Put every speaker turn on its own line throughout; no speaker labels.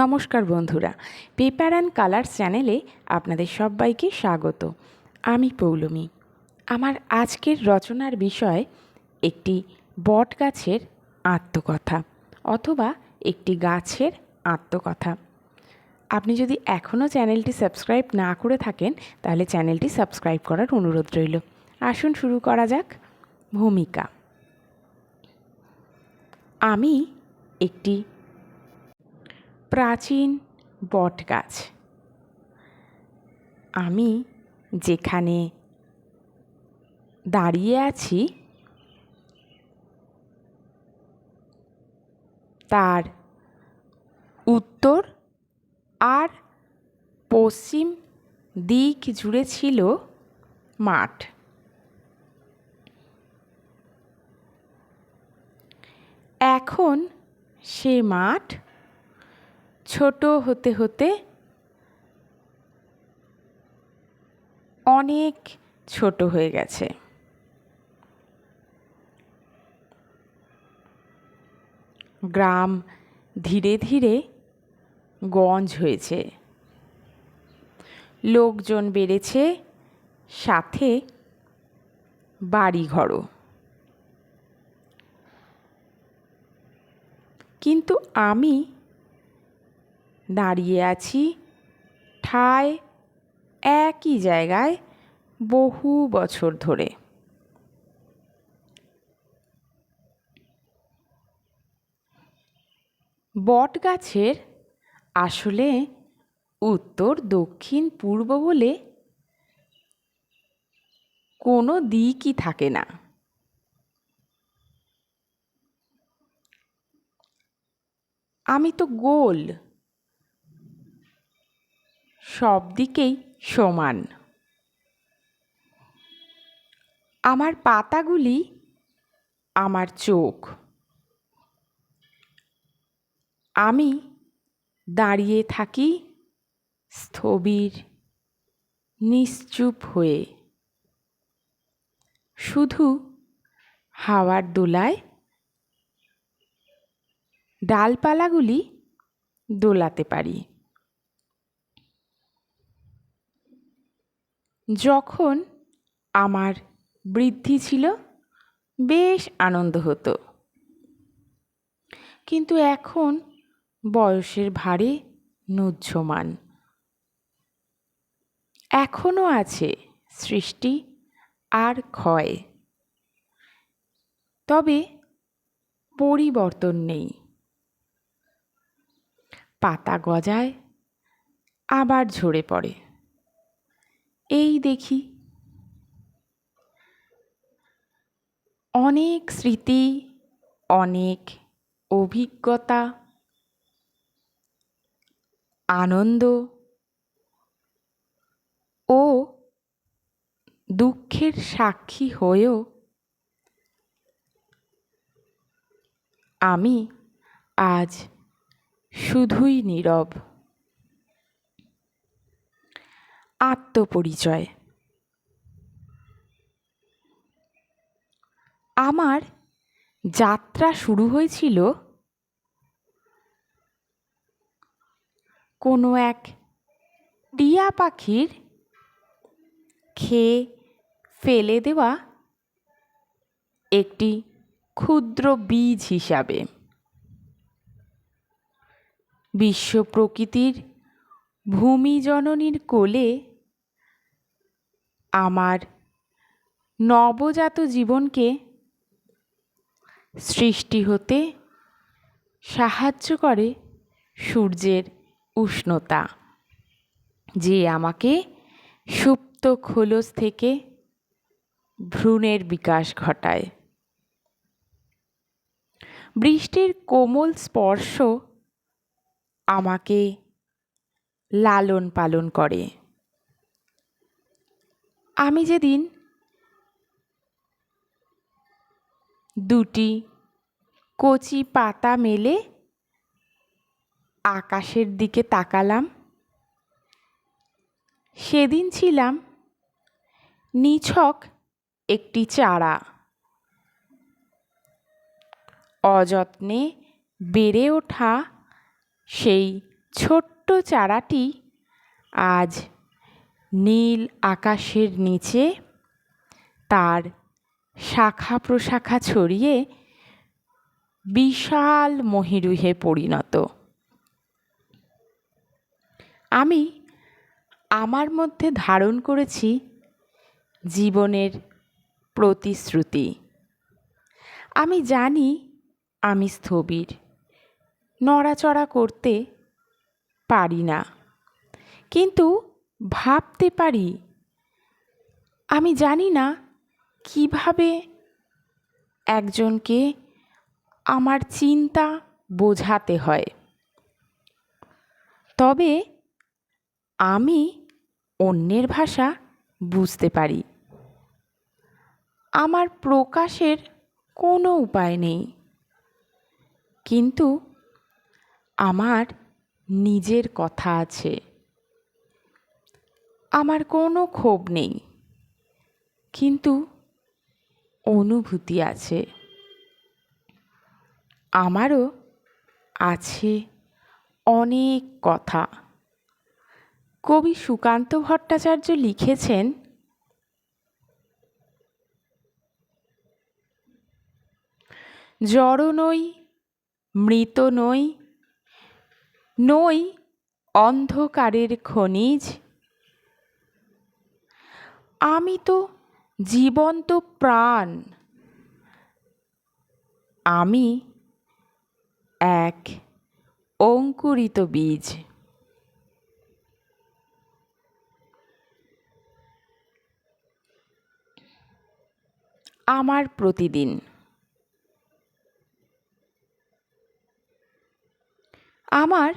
নমস্কার বন্ধুরা, paper and colour চ্যানেলে আপনাদের সবাইকে স্বাগত। আমি পৌলমি। আমার আজকের রচনার বিষয় একটি বট গাছের আত্মকথা অথবা একটি গাছের আত্মকথা। আপনি যদি এখনও চ্যানেলটি সাবস্ক্রাইব না করে থাকেন, তাহলে চ্যানেলটি সাবস্ক্রাইব করার অনুরোধ রইল। আসুন শুরু করা যাক। ভূমিকা। আমি একটি প্রাচীন বটগাছ। আমি যেখানে দাঁড়িয়ে আছি, তার উত্তর আর পশ্চিম দিক জুড়ে ছিল মাঠ। এখন সে মাঠ ছোট হতে হতে অনেক ছোট হয়ে গেছে। গ্রাম ধীরে ধীরে গঞ্জ হয়েছে। লোকজন বেড়েছে সাথে বাড়িঘরও। কিন্তু আমি দাঁড়িয়ে আছি। ঠায় একই জায়গায় বহু বছর ধরে। বট গাছের আসলে উত্তর, দক্ষিণ, পূর্ব বলে কোনো দিকই থাকে না। আমি তো গোল। সব দিকেই সমান। আমার পাতাগুলি আমার চোখ। আমি দাঁড়িয়ে থাকি স্থবির, নিশ্চুপ হয়ে। শুধু হাওয়ার দোলায় ডালপালাগুলি দোলাতে পারি। যখন আমার বৃদ্ধি ছিল, বেশ আনন্দ হতো। কিন্তু এখন বয়সের ভারে নুহ্যমান এখনও আছে সৃষ্টি আর ক্ষয়। তবে পরিবর্তন নেই। পাতা গজায়, আবার ঝরে পড়ে। এই দেখি। অনেক স্মৃতি, অনেক অভিজ্ঞতা, আনন্দ ও দুঃখের সাক্ষী হয়েও আমি আজ শুধুই নীরব। আত্মপরিচয়। আমার যাত্রা শুরু হয়েছিল কোনো এক টিয়া পাখির খেয়ে ফেলে দেওয়া একটি ক্ষুদ্র বীজ হিসাবে। বিশ্ব প্রকৃতির ভূমি জননীর কোলে আমার নবজাত জীবনকে সৃষ্টি হতে সাহায্য করে সূর্যের উষ্ণতা। যে আমাকে সুপ্ত খোলস থেকে ভ্রূণের বিকাশ ঘটায়। বৃষ্টির কোমল স্পর্শ আমাকে লালন পালন করে। আমি যেদিন দুটি কচি পাতা মেলে আকাশের দিকে তাকালাম, সেদিন ছিলাম নিছক একটি চারা। অযত্নে বেড়ে ওঠা সেই ছোট্ট চারাটি আজ নীল আকাশের নিচে তার শাখা প্রশাখা ছড়িয়ে বিশাল মহিরুহে পরিণত। আমি আমার মধ্যে ধারণ করেছি জীবনের প্রতিশ্রুতি। আমি জানি আমি স্থবির, নড়াচড়া করতে পারি না। কিন্তু ভাবতে পারি। আমি জানি না কীভাবে একজনকে আমার চিন্তা বোঝাতে হয়। তবে আমি অন্যের ভাষা বুঝতে পারি। আমার প্রকাশের কোনো উপায় নেই। কিন্তু আমার নিজের কথা আছে। আমার কোনো ক্ষোভ নেই। কিন্তু অনুভূতি আছে। আমারও আছে অনেক কথা। কবি সুকান্ত ভট্টাচার্য লিখেছেন, জড় নই, মৃত নই নই অন্ধকারের খনিজ আমি তো জীবন্ত প্রাণ। আমি এক অঙ্কুরিত বীজ। আমার প্রতিদিন। আমার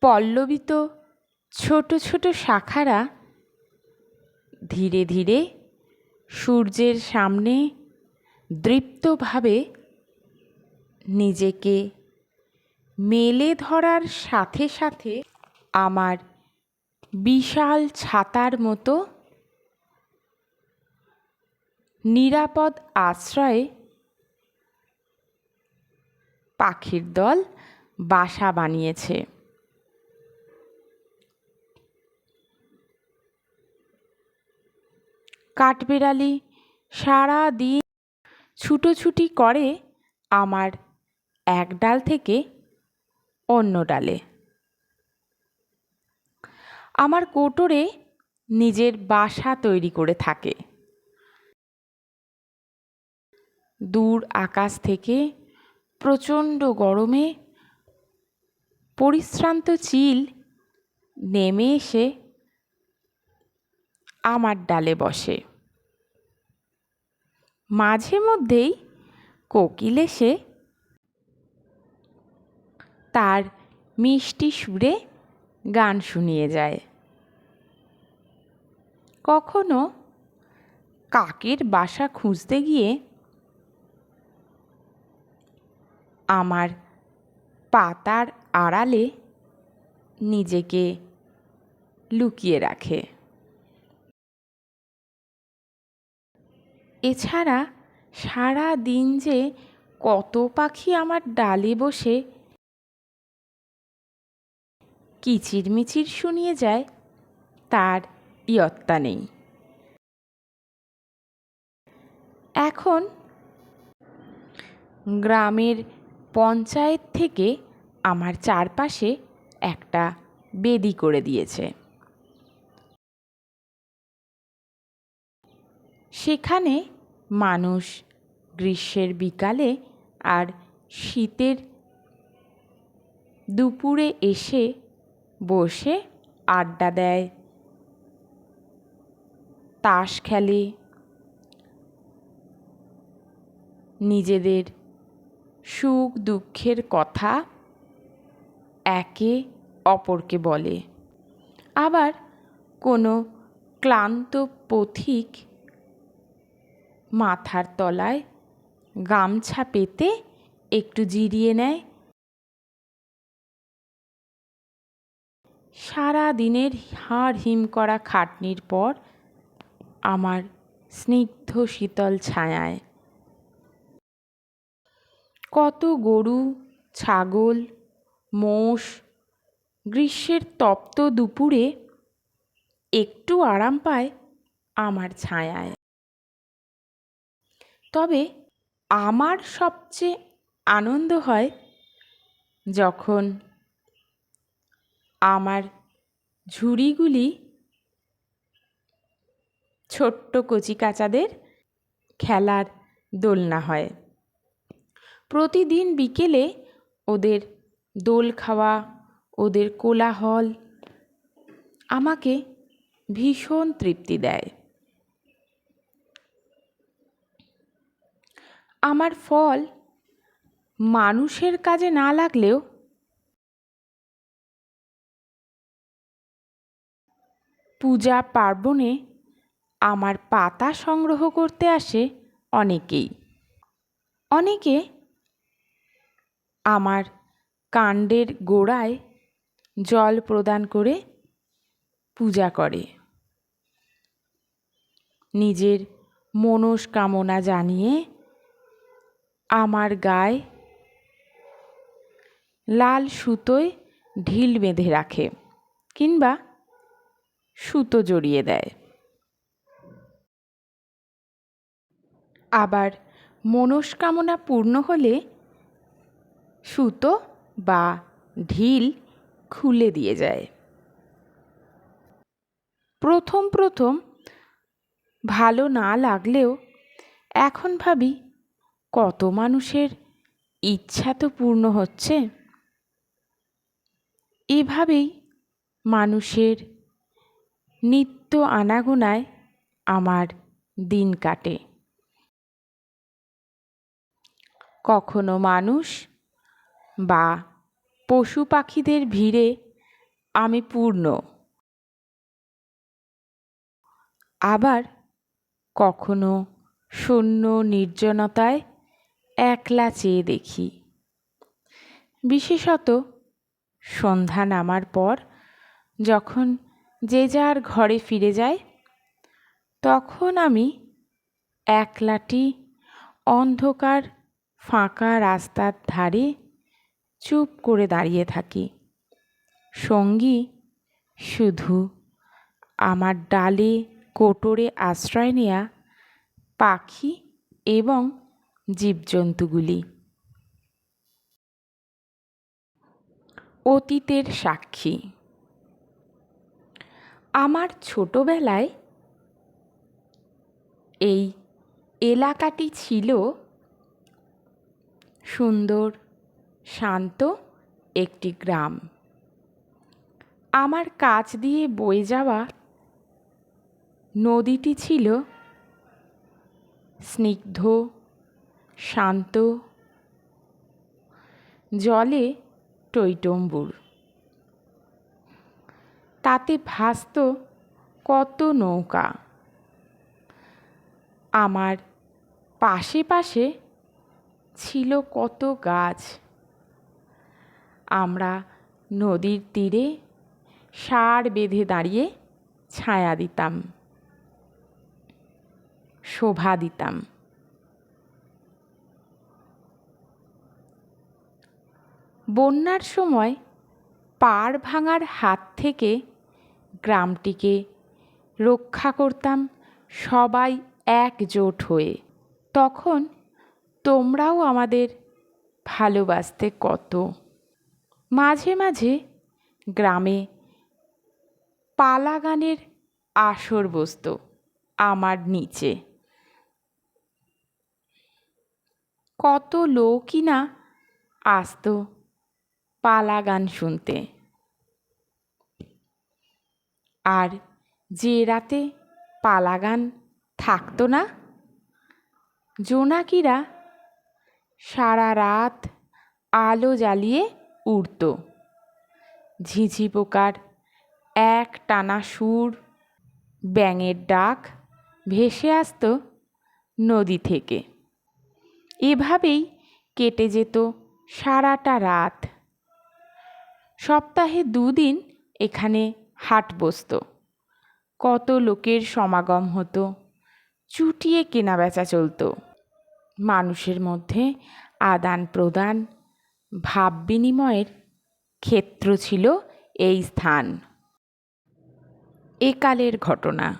পল্লবিত ছোট ছোট শাখারা ধীরে ধীরে সূর্যের সামনে দৃপ্তভাবে নিজেকে মেলে ধরার সাথে সাথে আমার বিশাল ছাতার মতো নিরাপদ আশ্রয়ে পাখির দল বাসা বানিয়েছে। কাঠবেড়ালি সারা দিন ছুটোছুটি করে আমার এক ডাল থেকে অন্য ডালে। আমার কোটরে নিজের বাসা তৈরি করে থাকে। দূর আকাশ থেকে প্রচণ্ড গরমে পরিশ্রান্ত চিল নেমে এসে আমার ডালে বসে। মাঝে মধ্যেই কোকিল এসে তার মিষ্টি সুরে গান শুনিয়ে যায়। কখনো কাকের বাসা খুঁজতে গিয়ে আমার পাতার আড়ালে নিজেকে লুকিয়ে রাখে। এছাড়া সারা দিন যে কত পাখি আমার ডালে বসে কিচিরমিচির শুনিয়ে যায়, তার ইয়ত্তা নেই। এখন গ্রামের পঞ্চায়েত থেকে আমার চারপাশে একটা বেদি করে দিয়েছে। সেখানে মানুষ গ্রীষ্মের বিকালে আর শীতের দুপুরে এসে বসে আড্ডা দেয়। তাস খেলে। নিজেদের সুখ দুঃখের কথা একে অপরকে বলে। আবার কোনো ক্লান্ত পথিক মাথার তলায় গামছা পেতে একটু জিরিয়ে নেয়। সারা দিনের হাড় হিম করা খাটনির পর আমার স্নিগ্ধ শীতল ছায়ায়। কত গরু, ছাগল, মোষ, গ্রীষ্মের তপ্ত দুপুরে একটু আরাম পায় আমার ছায়ায়। তবে আমার সবচেয়ে আনন্দ হয় যখন আমার ঝুড়িগুলি ছোট্ট কচিকাচাদের খেলার দোলনা হয়। প্রতিদিন বিকেলে ওদের দোল খাওয়া, ওদের কোলাহল আমাকে ভীষণ তৃপ্তি দেয়। আমার ফল মানুষের কাজে না লাগলেও পূজা পার্বণে আমার পাতা সংগ্রহ করতে আসে অনেকেই। অনেকে আমার কাণ্ডের গোড়ায় জল প্রদান করে পূজা করে। নিজের মনস্কামনা জানিয়ে আমার গায়ে লাল সুতোয় ঢিল বেঁধে রাখে কিংবা সুতো জড়িয়ে দেয়। আবার মনস্কামনা পূর্ণ হলে সুতো বা ঢিল খুলে দিয়ে যায়। প্রথম প্রথম ভালো না লাগলেও এখন ভাবি কত মানুষের ইচ্ছা তো পূর্ণ হচ্ছে? এভাবেই মানুষের নিত্য আনাগোনায় আমার দিন কাটে। কখনো মানুষ বা পশু পাখিদের ভিড়ে আমি পূর্ণ। আবার কখনো শূন্য নির্জনতায় একলা চেয়ে দেখি। বিশেষত সন্ধ্যা নামার পর যখন যে যার ঘরে ফিরে যায়, তখন আমি একলাটি অন্ধকার ফাঁকা রাস্তার ধারে চুপ করে দাঁড়িয়ে থাকি। সঙ্গী শুধু আমার ডালে কোটরে আশ্রয় নেয়া পাখি এবং জীবজন্তুগুলি। অতীতের সাক্ষী। আমার ছোটবেলায় এই এলাকাটি ছিল সুন্দর, শান্ত একটি গ্রাম। আমার কাছ দিয়ে বয়ে যাওয়া নদীটি ছিল স্নিগ্ধ শান্ত। জলে টইটম্বুর তাতে ভাসত কত নৌকা। আমার পাশে পাশে ছিল কত গাছ। আমরা নদীর তীরে সার বেঁধে দাঁড়িয়ে ছায়া দিতাম, শোভা দিতাম। বন্যার সময় পাড় ভাঙার হাত থেকে গ্রামটিকে রক্ষা করতাম সবাই একজোট হয়ে। তখন তোমরাও আমাদের ভালোবাসতে কত। মাঝে মাঝে গ্রামে পালা গানের আসর বসত আমার নিচে। কত লোকই না আসতো পালা গান শুনতে। আর যে রাতে পালা গান থাকতো না, জোনাকিরা সারা রাত আলো জ্বালিয়ে উড়ত। ঝিঝি পোকার এক টানা সুর ব্যাঙের ডাক ভেসে আসতো নদী থেকে। এভাবেই কেটে যেত সারাটা রাত। সপ্তাহে দুদিন এখানে হাট বসত। কত লোকের সমাগম হতো, চুটিয়ে কেনাবেচা চলতো। মানুষের মধ্যে আদান প্রদান ভাব বিনিময়ের ক্ষেত্র ছিল এই স্থান। একালের ঘটনা।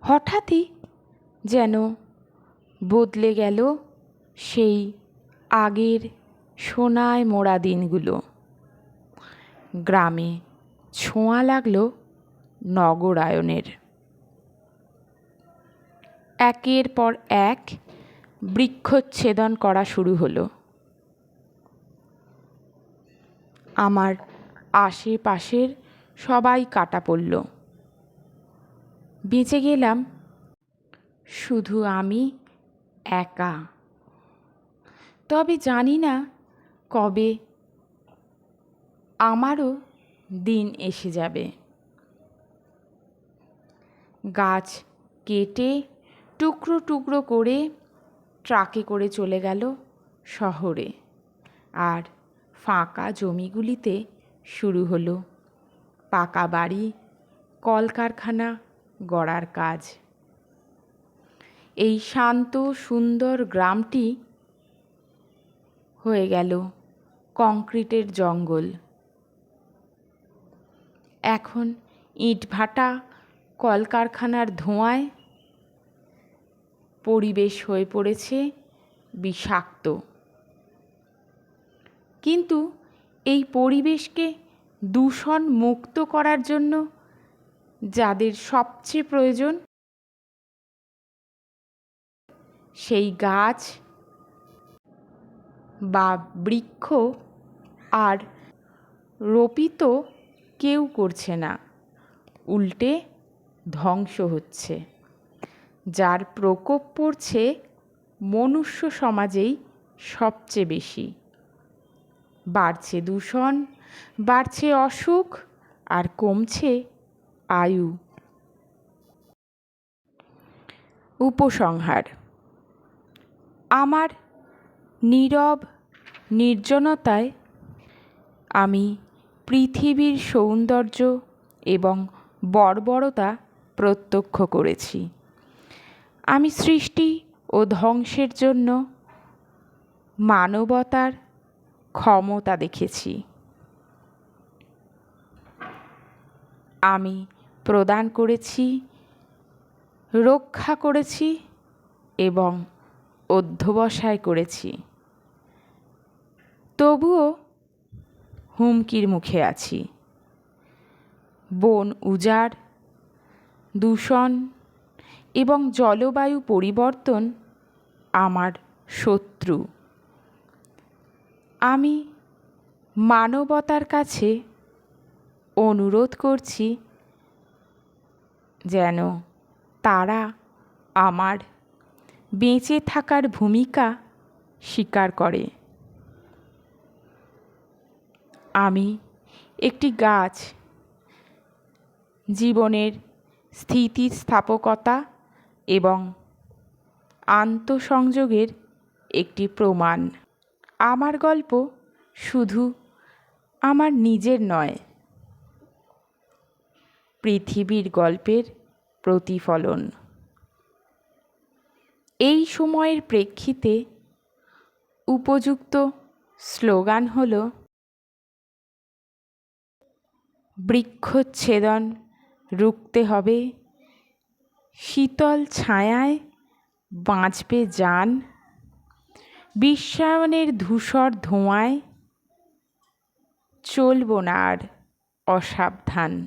হঠাৎই যেন বদলে গেল সেই আগের সোনায় মোড়া দিনগুলো। গ্রামে ছোঁয়া লাগল নগরায়নের। একের পর এক বৃক্ষচ্ছেদন করা শুরু হলো। আমার আশেপাশের সবাই কাটা পড়ল। বেঁচে গেলাম। শুধু আমি একা। তবে জানি না কবে? আমারও দিন এসে যাবে। গাছ কেটে টুকরো টুকরো করে ট্রাকে করে চলে গেল শহরে। আর ফাঁকা জমিগুলিতে শুরু হলো। পাকা বাড়ি, কলকারখানা, গড়ার কাজ। এই শান্ত, সুন্দর গ্রামটি হয়ে গেল। কংক্রিটের জঙ্গল। এখন ইটভাটা কলকারখানার ধোঁয়ায় পরিবেশ হয়ে পড়েছে বিষাক্ত। কিন্তু এই পরিবেশকে দূষণ মুক্ত করার জন্য যাদের সবচেয়ে প্রয়োজন সেই গাছ বা বৃক্ষ আর রোপিত কেউ করছে না। উল্টে ধ্বংস হচ্ছে। যার প্রকোপ পড়ছে মনুষ্য সমাজেই সবচেয়ে বেশি। বাড়ছে দূষণ, বাড়ছে অসুখ আর কমছে আয়ু। উপসংহার, আমার নীরব, নির্জনতায় আমি পৃথিবীর সৌন্দর্য এবং বর্বরতা প্রত্যক্ষ করেছি। আমি সৃষ্টি ও ধ্বংসের জন্য মানবতার ক্ষমতা দেখেছি। আমি প্রদান করেছি, রক্ষা করেছি এবং অধ্যবসায় করেছি। তবুও হুমকির মুখে আছি। বন উজাড়, দূষণ এবং জলবায়ু পরিবর্তন আমার শত্রু। আমি মানবতার কাছে অনুরোধ করছি যেন তারা আমার বেঁচে থাকার ভূমিকা স্বীকার করে। আমি একটি গাছ। জীবনের স্থিতিস্থাপকতা এবং আন্তঃসংযোগের একটি প্রমাণ। আমার গল্প শুধু আমার নিজের নয়, পৃথিবীর গল্পের প্রতিফলন। এই সময়ের প্রেক্ষিতে উপযুক্ত স্লোগান হল বৃক্ষচ্ছেদন রুখতে হবে। শীতল ছায়ায় বাঁচবে যান। বিশ্বায়নের ধূসর ধোঁয়ায় চলব না আর অসাবধান।